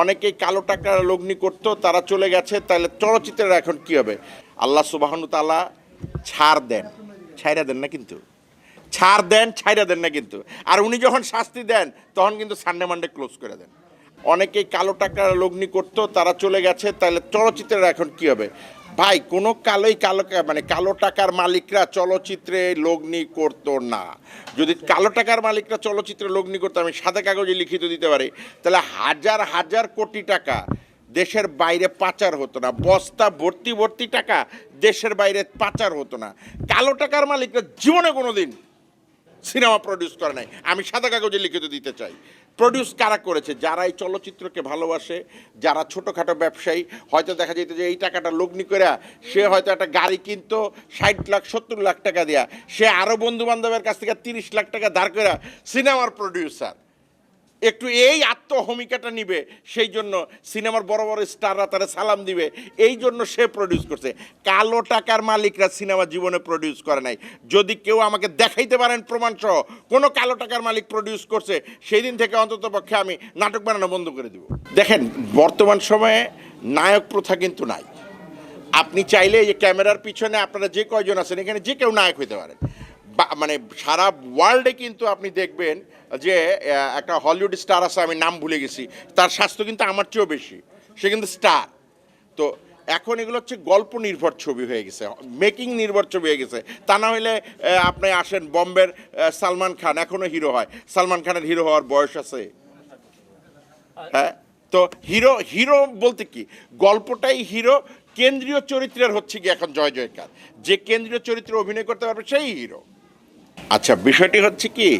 অনেকেই কালো টাকার লগ্নি করতো, তারা চলে গেছে, তাহলে চলচ্চিত্রের এখন কি হবে? আল্লাহ সুবাহনু তালা ছাড় দেন। ছাইরা দেন না কিন্তু। ছাড় দেন ছাইরা দেন না কিন্তু। আর উনি যখন শাস্তি দেন, তখন কিন্তু সানডে মানডে ক্লোজ করে দেন। অনেকেই কালো টাকার লগ্নি করতো, তারা চলে গেছে, তাহলে চলচ্চিত্রের এখন কি হবে? ভাই, কোনো কালোই কালো মানে কালো টাকার মালিকরা চলচ্চিত্রে লগ্নি করতো না। যদি কালো টাকার মালিকরা চলচ্চিত্রে লগ্নি করতো, আমি সাদা কাগজে লিখিত দিতে পারি। তাহলে হাজার হাজার কোটি টাকা দেশের বাইরে পাচার হতো না। বস্তা ভর্তি ভর্তি টাকা দেশের বাইরে পাচার হতো না। কালো টাকার মালিকরা জীবনে কোনো দিন সিনেমা প্রডিউস করে নাই। আমি সাদা কাগজে লিখিত দিতে চাই। প্রডিউস কারা করেছে? যারা এই চলচ্চিত্রকে ভালোবাসে, যারা ছোটোখাটো ব্যবসায়ী, হয়তো দেখা যেত যে এই টাকাটা লগ্নি করে সে হয়তো একটা গাড়ি কিনতো, ষাট লাখ, সত্তর লাখ টাকা দেয়া। সে আরও বন্ধু বান্ধবের কাছ থেকে তিরিশ লাখ টাকা ধার করে সিনেমার প্রডিউসার একটু এই আত্মহমিকাটা নিবে, সেই জন্য সিনেমার বড় বড় স্টাররা তারা সালাম দিবে, এই জন্য সে প্রডিউস করছে। কালো টাকার মালিকরা সিনেমা জীবনে প্রডিউস করে নাই। যদি কেউ আমাকে দেখাইতে পারেন প্রমাণ সহ কোনো কালো টাকার মালিক প্রডিউস করছে সেই দিন থেকে অন্তত পক্ষে আমি নাটক বানানো বন্ধ করে দিব। দেখেন, বর্তমান সময়ে নায়ক প্রথা কিন্তু নাই। আপনি চাইলে যে ক্যামেরার পিছনে আপনারা যে কয়জন আছেন, এখানে যে কেউ নায়ক হইতে পারেন। মানে সারা ওয়ার্ল্ডে কিন্তু আপনি দেখবেন যে একটা হলিউড স্টার আছে, আমি নাম ভুলে গেছি। তার স্বাস্থ্য কিন্তু আমার চেয়েও বেশি। সে কিন্তু স্টার তো এখন এগুলো হচ্ছে গল্প নির্ভর ছবি হয়ে গেছে মেকিং নির্ভর ছবি হয়ে গেছে। তা না হলে আপনি আসেন বম্বের সালমান খান এখনও হিরো হয়। সালমান খানের হিরো হওয়ার বয়স আছে। হ্যাঁ? তো হিরো হিরো বলতে কি? গল্পটাই হিরো কেন্দ্রীয় চরিত্রের হচ্ছে কি এখন জয় জয়কার। যে কেন্দ্রীয় চরিত্রে অভিনয় করতে পারবে, সেই হিরো আচ্ছা বিষয়টি হচ্ছে কি,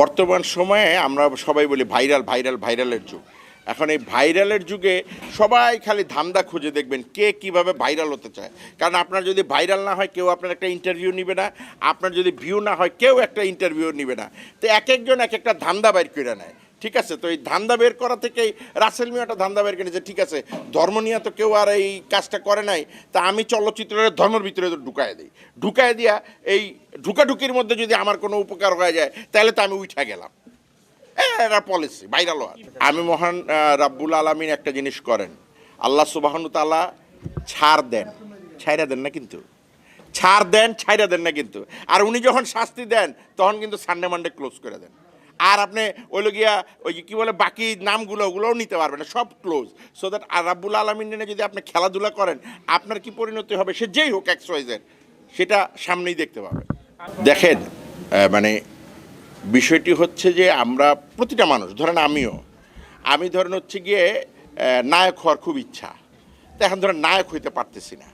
বর্তমান সময়ে আমরা সবাই বলি ভাইরাল ভাইরাল, ভাইরালের যুগ। এখন এই ভাইরালের যুগে সবাই খালি ধান্দা খুঁজে দেখবেন কে কীভাবে ভাইরাল হতে চায়। কারণ আপনার যদি ভাইরাল না হয়, কেউ আপনার একটা ইন্টারভিউ নিবে না। আপনার যদি ভিউ না হয়, কেউ একটা ইন্টারভিউ নিবে না। তো এক একজন এক একটা ধান্দা বাইর করে নেয়। ঠিক আছে, তো এই ধান্দা বের করা থেকেই রাসেল মিয়াটা ধান্দা বের করেছে ঠিক আছে। ধর্ম নিয়ে তো কেউ আর এই কাজটা করে নাই, তা আমি চলচ্চিত্রের ধর্মের ভিতরে তো ঢুকায় দিই। ঢুকায় দিয়া এই ঢুকাঢুকির মধ্যে যদি আমার কোনো উপকার হয়ে যায়, তাহলে তো আমি উঠা গেলাম। এটা পলিসি ভাইরাল আমি মহান রাব্বুল আলমিন একটা জিনিস করেন। আল্লাহ সুবাহনু তালা ছাড় দেন। ছাইরা দেন না কিন্তু। ছাড় দেন ছাইরা দেন না কিন্তু। আর উনি যখন শাস্তি দেন, তখন কিন্তু সানডে মানডে ক্লোজ করে দেন। আর আপনি ওই গিয়া ওই যে কী বলে বাকি নামগুলো ওগুলোও নিতে পারবেন সব ক্লোজ সো দ্যাট আর রাব্বুল আলমিন যদি আপনি খেলাধুলা করেন, আপনার কি পরিণতি হবে? সে যেই হোক এক্স ওয়াইজের সেটা সামনেই দেখতে পাবে। দেখেন মানে বিষয়টি হচ্ছে যে আমরা প্রতিটা মানুষ, ধরেন আমিও, আমি ধরেন হচ্ছে গিয়ে নায়ক হওয়ার খুব ইচ্ছা। তো এখন ধরেন নায়ক হইতে পারতেছি না।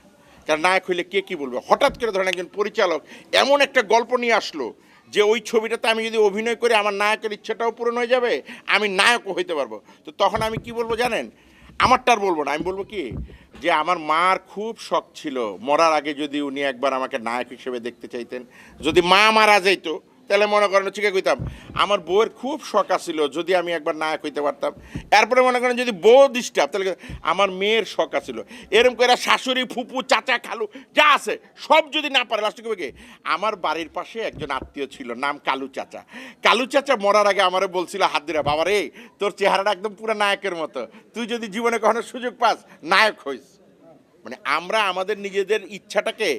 কারণ নায়ক হইলে কে কী বলবে? হঠাৎ করে ধরেন একজন পরিচালক এমন একটা গল্প নিয়ে আসলো যে ওই ছবিটাতে আমি যদি অভিনয় করি, আমার নায়কের ইচ্ছাটাও পূরণ হয়ে যাবে, আমি নায়কও হইতে পারব। তো তখন আমি কি বলব জানেন? আমারটার বলব না। আমি বলব কি? যে আমার মার খুব শখ ছিল। মরার আগে যদি উনি একবার আমাকে নায়ক হিসেবে দেখতে চাইতেন। যদি মা মারা যাইতো তাহলে মনে করেন ঠিক কইতাম, আমার বউয়ের খুব শখ আছিল যদি আমি একবার নায়ক হইতে পারতাম। এরপরে মনে করেন যদি বউ ডিস্টার্ব, তাহলে আমার মেয়ের শখ আছিল। এরকম করে শাশুড়ি, ফুপু, চাচা, খালু, যা আছে, সব যদি না পারে লাস্টে কবে আমার বাড়ির পাশে একজন আত্মীয় ছিল, নাম কালু চাচা। কালু চাচা মরার আগে আমারে বলছিল হাত দিরা বাবা রে তোর চেহারাটা একদম পুরো নায়কের মতো। তুই যদি জীবনে কখনো সুযোগ পাস, নায়ক হইস। মানে আমরা আমাদের নিজেদের ইচ্ছাটাকে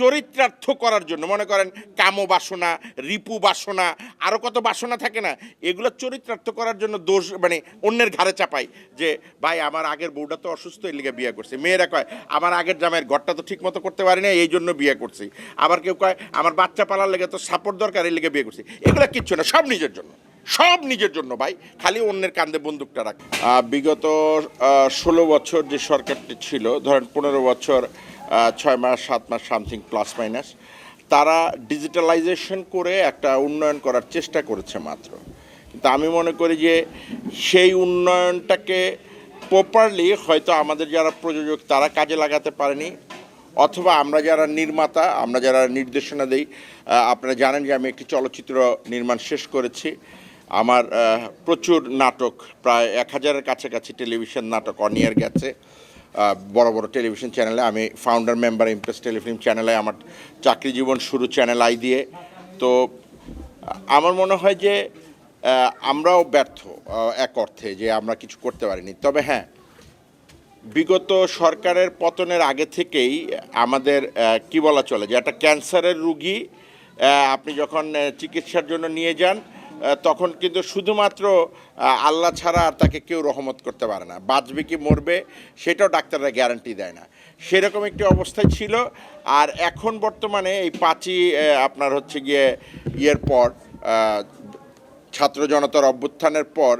চরিত্রার্থ করার জন্য। মনে করেন কাম বাসনা, রিপু বাসনা আরও কত বাসনা থাকে না, এগুলো চরিত্রার্থ করার জন্য দোষ মানে অন্যের ঘাড়ে চাপাই যে, ভাই, আমার আগের বউটা তো অসুস্থ এই লিগে বিয়ে করছে। মেয়েরা কয়, আমার আগের জামাইয়ের ঘরটা তো ঠিক মতো করতে পারি না এই জন্য বিয়ে করছি। আবার কেউ কয়, আমার বাচ্চা পালার লেগে তো সাপোর্ট দরকার এই লিগে বিয়ে করছি। এগুলো কিচ্ছু না, সব নিজের জন্য, সব নিজের জন্য ভাই, খালি অন্যের কান্দে বন্দুকটা রাখ। বিগত ষোলো বছর যে সরকারটি ছিল, ধরেন পনেরো বছর ছয় মাস, সাত মাস সামথিং প্লাস মাইনাস তারা ডিজিটালাইজেশন করে একটা উন্নয়ন করার চেষ্টা করেছে মাত্র। কিন্তু আমি মনে করি যে সেই উন্নয়নটাকে প্রপারলি হয়তো আমাদের যারা প্রযোজক, তারা কাজে লাগাতে পারেনি। অথবা আমরা যারা নির্মাতা, আমরা যারা নির্দেশনা দেই আপনারা জানেন যে আমি একটি চলচ্চিত্র নির্মাণ শেষ করেছি। আমার প্রচুর নাটক, প্রায় এক হাজারের কাছাকাছি টেলিভিশন নাটক অনিয়ার গেছে। বড় বড় টেলিভিশন চ্যানেলে, আমি ফাউন্ডার মেম্বার ইমপ্রেস টেলিফিল্ম চ্যানেলে, আমার চাকরি জীবন শুরু চ্যানেল আই দিয়ে তো, আমার মনে হয় যে আমরাও ব্যর্থ এক অর্থে যে আমরা কিছু করতে পারিনি। তবে হ্যাঁ বিগত সরকারের পতনের আগে থেকেই আমাদের কি বলা চলে যে, একটা ক্যান্সারের রুগী আপনি যখন চিকিৎসার জন্য নিয়ে যান তখন কিন্তু শুধুমাত্র আল্লাহ ছাড়া আর তাকে কেউ রহমত করতে পারে না। বাঁচবে কি মরবে সেটাও ডাক্তাররা গ্যারান্টি দেয় না। সেরকম একটি অবস্থায় ছিল। আর এখন বর্তমানে এই পাঁচই আপনার হচ্ছে গিয়ে ইয়ের পর ছাত্র জনতার অভ্যুত্থানের পর,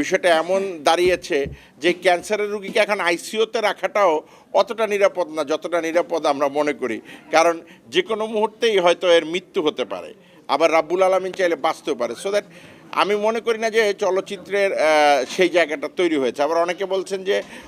বিষয়টা এমন দাঁড়িয়েছে যে ক্যান্সারের রুগীকে এখন আইসিইউতে রাখাটাও অতটা নিরাপদ না, যতটা নিরাপদ আমরা মনে করি। কারণ যে কোনো মুহূর্তেই হয়তো এর মৃত্যু হতে পারে। আবার রাব্বুল আলমিন চাইলে বাঁচতেও পারে। সো দ্যাট আমি মনে করি না যে চলচ্চিত্রের সেই জায়গাটা তৈরি হয়েছে। আবার অনেকে বলছেন যে